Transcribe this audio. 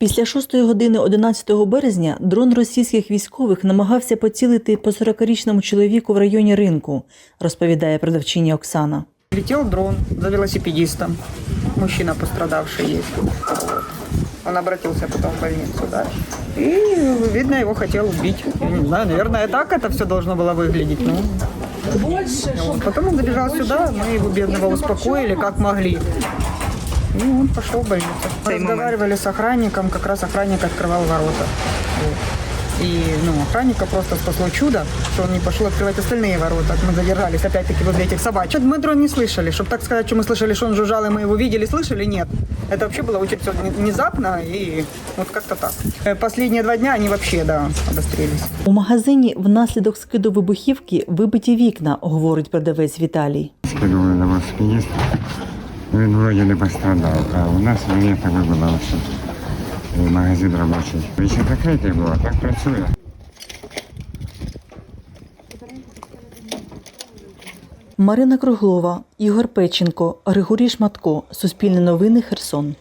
Після 6 години 11 березня дрон російських військових намагався поцілити по 40-річному чоловіку в районі ринку, розповідає продавчиня Оксана. Летел дрон за велосипедистом. Мужчина пострадавший есть. Вот. Он обратился потом в больницу, да. И, видно, его хотел убить. Я не знаю, наверное, так это все должно было выглядеть. Ну, вот. Потом он забежал сюда, мы его бедного успокоили, как могли. И он пошел в больницу. Мы разговаривали с охранником, как раз охранник открывал ворота. Вот. И ну, охранника просто спасло чудо, что он не пошел открывать остальные ворота. Мы задержались опять-таки возле этих собачек. Мы дрон не слышали. Чтобы так сказать, что мы слышали, что он жужжал, и мы его видели, слышали, нет. Это вообще было очень все внезапно и вот как-то так. Э, Последние два дня они вообще, да, обострились. У магазині внаслідок скиду вибухівки вибиті вікна, говорить продавець Віталій. скидували на велосипедиста. він вроді не пострадав, а у нас мені вибилася. магазин робочий. Він ще закритий було, так працює. Марина Круглова, Ігор Печенко, Григорій Шматко. Суспільне новини Херсон.